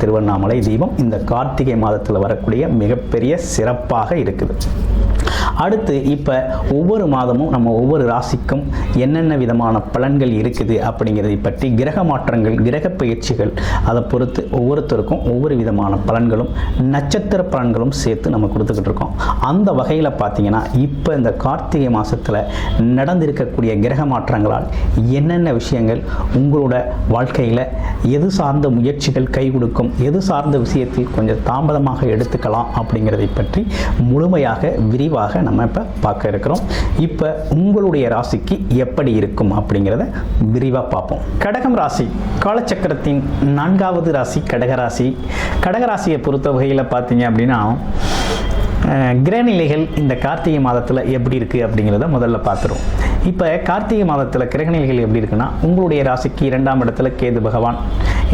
திருவண்ணாமலை தீபம் இந்த கார்த்திகை மாதத்தில் வரக்கூடிய மிகப்பெரிய சிறப்பாக இருக்குது. அடுத்து இப்போ ஒவ்வொரு மாதமும் நம்ம ஒவ்வொரு ராசிக்கும் என்னென்ன விதமான பலன்கள் இருக்குது அப்படிங்கிறதை பற்றி கிரக மாற்றங்கள் கிரக பயிற்சிகள் அதை பொறுத்து ஒவ்வொருத்தருக்கும் ஒவ்வொரு விதமான பலன்களும் நட்சத்திர பலன்களும் சேர்த்து நம்ம கொடுத்துக்கிட்டு இருக்கோம். அந்த வகையில் பார்த்தீங்கன்னா இப்போ இந்த கார்த்திகை மாதத்தில் நடந்திருக்கக்கூடிய கிரக மாற்றங்களால் என்னென்ன விஷயங்கள் உங்களோட வாழ்க்கையில் எது சார்ந்த முயற்சிகள் கை கொடுக்கும் எது சார்ந்த விஷயத்தில் கொஞ்சம் தாமதமாக எடுத்துக்கலாம் அப்படிங்கிறதை பற்றி முழுமையாக விரிவாக நம்ம இப்போ பார்க்க இருக்கிறோம். இப்போ உங்களுடைய ராசிக்கு எப்படி இருக்கும் அப்படிங்கிறத விரிவாக பார்ப்போம். கடகம் ராசி காலச்சக்கரத்தின் நான்காவது ராசி கடகராசி கடகராசியை பொறுத்த வகையில் பார்த்தீங்க அப்படின்னா கிரகநிலைகள் இந்த கார்த்திகை மாதத்தில் எப்படி இருக்குது அப்படிங்கிறத முதல்ல பார்த்துருவோம். இப்போ கார்த்திகை மாதத்தில் கிரகநிலைகள் எப்படி இருக்குன்னா உங்களுடைய ராசிக்கு இரண்டாம் இடத்துல கேது பகவான்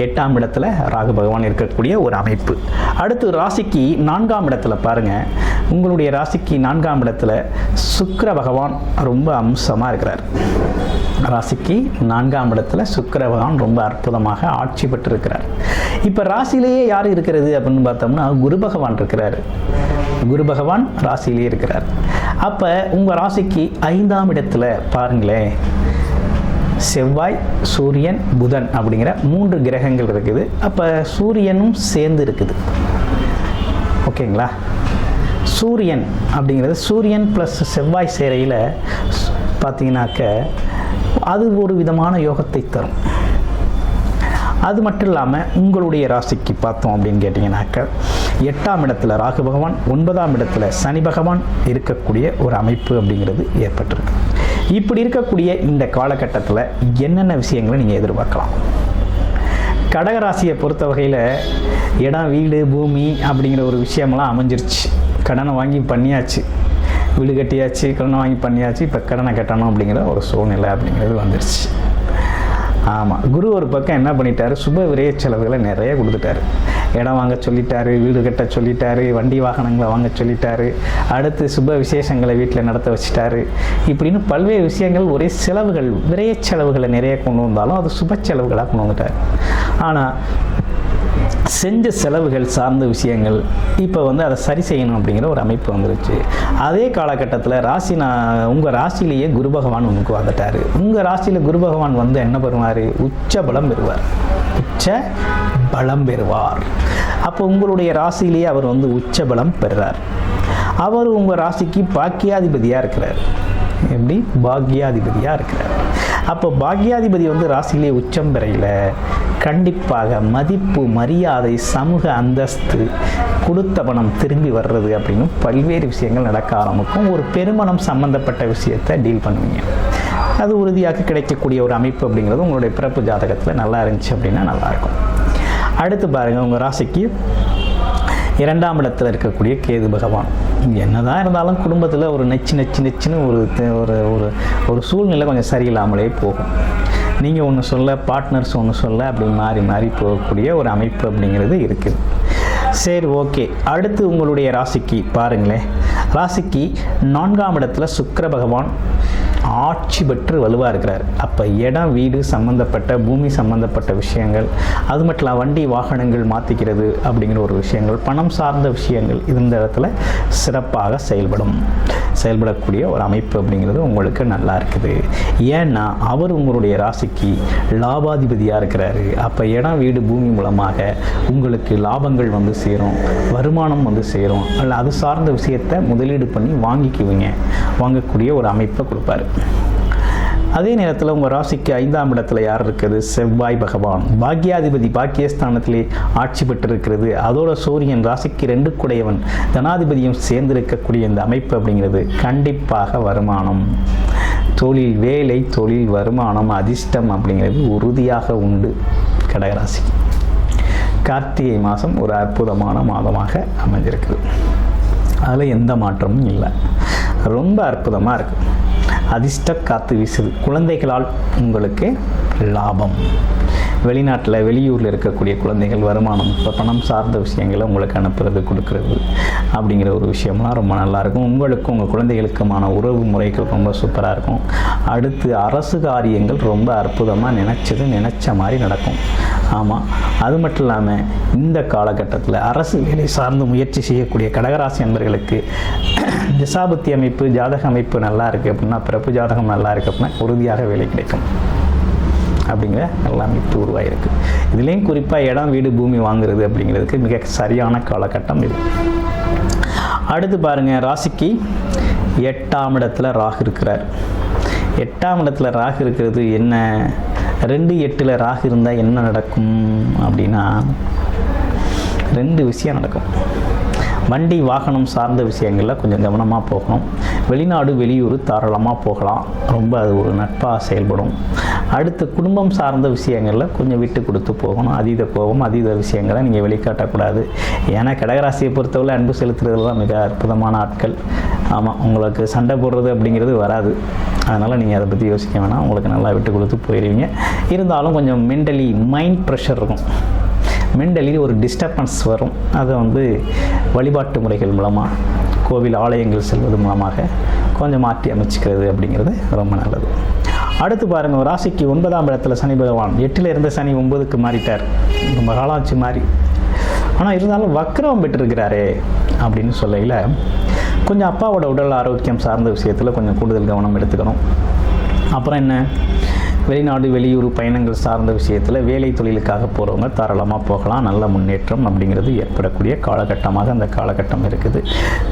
எட்டாம் இடத்துல ராகு பகவான் இருக்கக்கூடிய ஒரு அமைப்பு. அடுத்து ராசிக்கு நான்காம் இடத்துல பாருங்கள் உங்களுடைய ராசிக்கு நான்காம் இடத்துல சுக்கர பகவான் ரொம்ப அம்சமாக இருக்கிறார். ராசிக்கு நான்காம் இடத்துல சுக்கிர பகவான் ரொம்ப அற்புதமாக ஆட்சி பெற்றிருக்கிறார். இப்போ ராசியிலேயே யார் இருக்கிறது அப்படின்னு பார்த்தோம்னா குரு பகவான் இருக்கிறார். குரு பகவான் ராசியிலேயே இருக்கிறார். அப்போ உங்கள் ராசிக்கு ஐந்தாம் இடத்துல பாருங்களேன். செவ்வாய் சூரியன் புதன் அப்படிங்கிற மூன்று கிரகங்கள் இருக்குது. அப்போ சூரியனும் சேர்ந்து இருக்குது. ஓகேங்களா? சூரியன் அப்படிங்கிறது சூரியன் ப்ளஸ் செவ்வாய் சேரையில் பார்த்தீங்கன்னாக்க அது ஒரு விதமான யோகத்தை தரும். அது மட்டும் இல்லாமல் உங்களுடைய ராசிக்கு பார்த்தோம் அப்படின்னு கேட்டிங்கனாக்க எட்டாம் இடத்துல ராகு பகவான் ஒன்பதாம் இடத்துல சனி பகவான் இருக்கக்கூடிய ஒரு அமைப்பு அப்படிங்கிறது ஏற்பட்டிருக்கு. இப்படி இருக்கக்கூடிய இந்த காலகட்டத்தில் என்னென்ன விஷயங்களை நீங்கள் எதிர்பார்க்கலாம்? கடகராசியை பொறுத்த வகையில் இடம் வீடு பூமி அப்படிங்கிற ஒரு விஷயமெல்லாம் அமைஞ்சிருச்சு. கடனை வாங்கி பண்ணியாச்சு. வீடு கட்டியாச்சு கடனை வாங்கி பண்ணியாச்சு இப்போ கடனை கட்டணும் அப்படிங்கிற ஒரு சூழ்நிலை அப்படிங்கிறது வந்துருச்சு. ஆமாம் குரு ஒரு பக்கம் என்ன பண்ணிட்டாரு? சுப விரைய செலவுகளை நிறைய கொடுத்துட்டாரு. இடம் வாங்க சொல்லிட்டாரு வீடு கட்ட சொல்லிட்டாரு வண்டி வாகனங்களை வாங்க சொல்லிட்டாரு அடுத்து சுப விசேஷங்களை வீட்டில் நடத்த வச்சுட்டாரு. இப்படின்னு பல்வேறு விஷயங்கள் ஒரே செலவுகள் விரைய செலவுகளை நிறைய கொண்டு வந்தாலும் அது சுப செலவுகளாக கொண்டு வந்துட்டார். ஆனால் செஞ்ச செலவுகள் சார்ந்த விஷயங்கள் இப்போ வந்து அதை சரி செய்யணும் அப்படிங்கிற ஒரு அமைப்பு வந்துருச்சு. அதே காலகட்டத்தில் ராசி நான் உங்கள் ராசியிலேயே குரு பகவான் உங்களுக்கு வந்துட்டார். உங்கள் ராசியில் குரு பகவான் வந்து என்ன பெறுவார் உச்ச பலம் பெறுவார். உச்ச பலம் பெறுவார். அப்போ உங்களுடைய ராசியிலேயே அவர் வந்து உச்ச பலம் பெறுறார். அவர் உங்கள் ராசிக்கு பாக்கியாதிபதியாக இருக்கிறார். எப்படி? பாக்கியாதிபதியாக இருக்கிறார். அப்போ பாக்யாதிபதி வந்து ராசியிலே உச்சம் பெறையில். கண்டிப்பாக மதிப்பு மரியாதை சமூக அந்தஸ்து கொடுத்த பணம் திரும்பி வர்றது அப்படின்னு பல்வேறு விஷயங்கள் நடக்க ஆரம்பிக்கும். ஒரு பெருமணம் சம்பந்தப்பட்ட விஷயத்தை டீல் பண்ணுவீங்க. அது உறுதியாக கிடைக்கக்கூடிய ஒரு அமைப்பு அப்படிங்கிறது உங்களுடைய பிறப்பு ஜாதகத்தில் நல்லா இருந்துச்சு அப்படின்னா நல்லாயிருக்கும் அடுத்து பாருங்கள் உங்கள் ராசிக்கு இரண்டாம் இடத்துல இருக்கக்கூடிய கேது பகவான். என்னதான் இருந்தாலும் குடும்பத்தில் ஒரு நச்சு நச்சு நச்சுன்னு ஒரு ஒரு ஒரு ஒரு சூழ்நிலை கொஞ்சம் சரியில்லாமலே போகும். நீங்கள் ஒன்று சொல்ல பார்ட்னர்ஸ் ஒன்று சொல்ல அப்படி மாறி மாறி போகக்கூடிய ஒரு அமைப்பு அப்படிங்கிறது இருக்குது. சரி ஓகே. அடுத்து உங்களுடைய ராசிக்கு பாருங்களேன். ராசிக்கு நான்காம் இடத்துல சுக்கர பகவான் ஆட்சி பெற்று வலுவாக இருக்கிறார். அப்போ இடம் வீடு சம்மந்தப்பட்ட பூமி சம்மந்தப்பட்ட விஷயங்கள் அது மட்டும் இல்லாம வண்டி வாகனங்கள் மாற்றிக்கிறது அப்படிங்கிற ஒரு விஷயங்கள் பணம் சார்ந்த விஷயங்கள் இந்த இடத்துல சிறப்பாக செயல்படும். செயல்படக்கூடிய ஒரு அமைப்பு அப்படிங்கிறது உங்களுக்கு நல்லா இருக்குது. ஏன்னா அவர் உங்களுடைய ராசிக்கு லாபாதிபதியாக இருக்கிறாரு. அப்போ இடம் வீடு பூமி மூலமாக உங்களுக்கு லாபங்கள் வந்து சேரும். வருமானம் வந்து சேரும். அல்ல அது சார்ந்த விஷயத்தை முதலீடு பண்ணி வாங்கிக்குவீங்க. வாங்கக்கூடிய ஒரு அமைப்பை கொடுப்பாரு. அதே நேரத்தில் உங்கள் ராசிக்கு ஐந்தாம் இடத்துல யார் இருக்குது? செவ்வாய் பகவான். பாக்கியாதிபதி பாக்கியஸ்தானத்திலே ஆட்சி பெற்றிருக்கிறது. அதோட சூரியன் ராசிக்கு ரெண்டு குடையவன். தனாதிபதியும் சேர்ந்திருக்கக்கூடிய இந்த அமைப்பு அப்படிங்கிறது கண்டிப்பாக வருமானம். தொழில் வேலை தொழில் வருமானம் அதிர்ஷ்டம் அப்படிங்கிறது உறுதியாக உண்டு கடகராசி. கார்த்திகை மாதம் ஒரு அற்புதமான மாதமாக அமைஞ்சிருக்குது. அதில் எந்த மாற்றமும் இல்லை. ரொம்ப அற்புதமாக இருக்குது அதிர்ஷ்ட காத்து வீசுது. குழந்தைகளால் உங்களுக்கு லாபம். வெளிநாட்டில் வெளியூரில் இருக்கக்கூடிய குழந்தைகள் வருமானம் இப்போ பணம் சார்ந்த விஷயங்களை உங்களுக்கு அனுப்புறது கொடுக்கறது அப்படிங்கிற ஒரு விஷயம்லாம் ரொம்ப நல்லாயிருக்கும். உங்களுக்கும் உங்கள் குழந்தைகளுக்குமான உறவு முறைகள் ரொம்ப சூப்பராக இருக்கும். அடுத்து அரசு காரியங்கள் ரொம்ப அற்புதமாக நினச்சது நினச்ச மாதிரி நடக்கும். ஆமாம் அது மட்டும் இல்லாமல் இந்த காலகட்டத்தில் அரசு வேலை சார்ந்து முயற்சி செய்யக்கூடிய கடகராசி நண்பர்களுக்கு திசாபுத்தி அமைப்பு ஜாதக அமைப்பு நல்லா இருக்குது அப்படின்னா பிறப்பு ஜாதகம் நல்லா இருக்குது அப்படின்னா உறுதியாக வேலை கிடைக்கும். அப்படிங்கிற நல்ல அமைப்பு உருவாயிருக்கு இதுலேயும் குறிப்பாக இடம் வீடு பூமி வாங்குறது அப்படிங்கிறதுக்கு மிக சரியான காலகட்டம் இது. அடுத்து பாருங்கள் ராசிக்கு எட்டாம் இடத்துல ராகு இருக்கிறார். எட்டாம் இடத்துல ராகு இருக்கிறது என்ன? ரெண்டு எட்டில் ராகு இருந்தால் என்ன நடக்கும் அப்படின்னா ரெண்டு விஷயம் நடக்கும். வண்டி வாகனம் சார்ந்த விஷயங்களில் கொஞ்சம் கவனமாக போகணும். வெளிநாடு வெளியூர் தாராளமாக போகலாம். ரொம்ப அது ஒரு நட்பாக செயல்படும். அடுத்து குடும்பம் சார்ந்த விஷயங்களில் கொஞ்சம் விட்டு கொடுத்து போகணும். அதீத கோபம் அதீத விஷயங்களை நீங்கள் வெளிக்காட்டக்கூடாது. ஏன்னா கடகராசியை பொறுத்தவரை அன்பு செலுத்துறதுலாம் மிக அற்புதமான ஆட்கள். ஆமாம் உங்களுக்கு சண்டை போடுறது அப்படிங்கிறது வராது. அதனால் நீங்கள் அதை பற்றி யோசிக்க வேணாம். உங்களுக்கு நல்லா விட்டு கொடுத்து போயிடுவீங்க இருந்தாலும் கொஞ்சம் மென்டலி மைண்ட் ப்ரெஷர் இருக்கும். மென்டலி ஒரு டிஸ்டர்பன்ஸ் வரும். அதை வந்து வழிபாட்டு முறைகள் மூலமாக கோவில் ஆலயங்கள் செல்வது மூலமாக கொஞ்சம் மாற்றி அமைச்சிக்கிறது அப்படிங்கிறது ரொம்ப நல்லது. அடுத்து பாருங்கள் ராசிக்கு ஒன்பதாம் இடத்துல சனி பகவான். எட்டில் இருந்த சனி ஒன்பதுக்கு மாறிட்டார். ரொம்ப காலாச்சு மாறி. ஆனால் இருந்தாலும் வக்கரம் பெற்றிருக்கிறாரே அப்படின்னு சொல்லையில் கொஞ்சம் அப்பாவோட உடல் ஆரோக்கியம் சார்ந்த விஷயத்தில் கொஞ்சம் கூடுதல் கவனம் எடுத்துக்கணும். அப்புறம் என்ன? வெளிநாடு வெளியூர் பயணங்கள் சார்ந்த விஷயத்தில் வேலை தொழிலுக்காக போகிறவங்க தாராளமாக போகலாம். நல்ல முன்னேற்றம் அப்படிங்கிறது ஏற்படக்கூடிய காலகட்டமாக அந்த காலகட்டம் இருக்குது.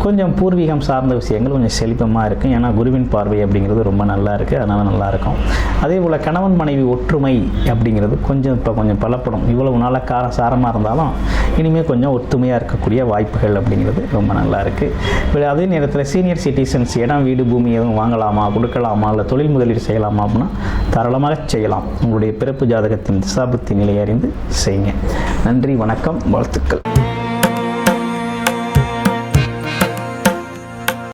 கொஞ்சம் பூர்வீகம் சார்ந்த விஷயங்கள் கொஞ்சம் செழிப்பமாக இருக்கும் ஏன்னா குருவின் பார்வை அப்படிங்கிறது ரொம்ப நல்லா இருக்குது அதனால் நல்லா இருக்கும். அதே போல் கணவன் மனைவி ஒற்றுமை அப்படிங்கிறது கொஞ்சம் இப்போ கொஞ்சம் பலப்படும். இவ்வளவு நாளாக கார சாரமாக இருந்தாலும் இனிமேல் கொஞ்சம் ஒற்றுமையாக இருக்கக்கூடிய வாய்ப்புகள் அப்படிங்கிறது ரொம்ப நல்லா இருக்குது அதே நேரத்தில் சீனியர் சிட்டிசன்ஸ் இடம் வீடு பூமி எதுவும் வாங்கலாமா கொடுக்கலாமா இல்லை தொழில் முதலீடு செய்யலாமா அப்படின்னா மூலமாக செய்யலாம். உங்களுடைய பிறப்பு ஜாதகத்தின் திசாபுத்தி நிலையை அறிந்து செய்யுங்க. நன்றி வணக்கம் வாழ்த்துக்கள்.